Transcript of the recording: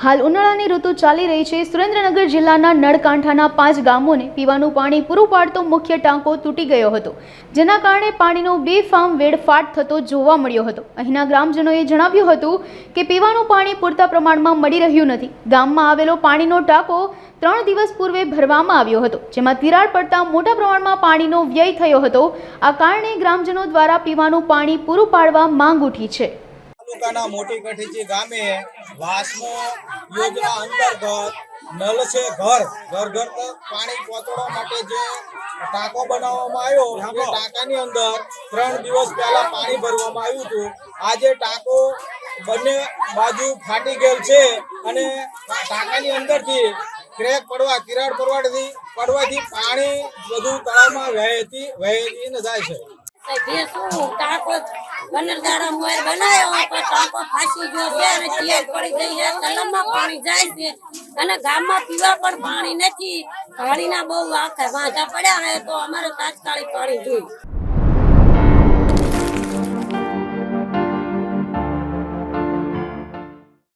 હાલ ઉનાળાની ઋતુ ચાલી રહી છે. સુરેન્દ્રનગર જિલ્લાના નળકાંઠાના પાંચ ગામોને પીવાનું પાણી પૂરું પાડતો મુખ્ય ટાંકો તૂટી ગયો હતો. જેના કારણે પાણીનો બેફામ વેડફાટ થતો જોવા મળ્યો હતો. અહીંના ગ્રામજનોએ જણાવ્યું હતું કે પીવાનું પાણી પૂરતા પ્રમાણમાં મળી રહ્યું નથી. ગામમાં આવેલો પાણીનો ટાંકો ત્રણ દિવસ પૂર્વે ભરવામાં આવ્યો હતો, જેમાં તિરાડ પડતા મોટા પ્રમાણમાં પાણીનો વ્યય થયો હતો. આ કારણે ગ્રામજનો દ્વારા પીવાનું પાણી પૂરું પાડવા માંગ ઉઠી છે. તાલુકાના મોટી કઠીજી ગામે વાસમો યોજના અંતર્ગત નલ છે ઘર. ઘર ઘર પાણી પહોંચાડવા માટે જે ટાંકો બનાવવામાં આવ્યો એ ટાંકાની અંદર ત્રણ દિવસ પહેલા પાણી ભરવામાં આવ્યું હતું. આજે ટાંકો બંને બાજુ ફાટી ગયેલ છે અને ટાંકાની અંદરથી ક્રેક પડવા તિરાડ પડવાથી પડવાથી પાણી બધું તળાવમાં વહેતી વહેતીને જાય છે. તે શું ટાંકો પંદર દાડા મોર બનાવ્યો પણ ટાંકો અને તિયાર પડી ગઈ છે તલાવમાં પાણી જાય છે અને ગામમાં પીવા પણ પાણી નથી. પાણીના બહુ આખા પડ્યા છે તો અમારે તાત્કાલિક પાણી જોઈએ.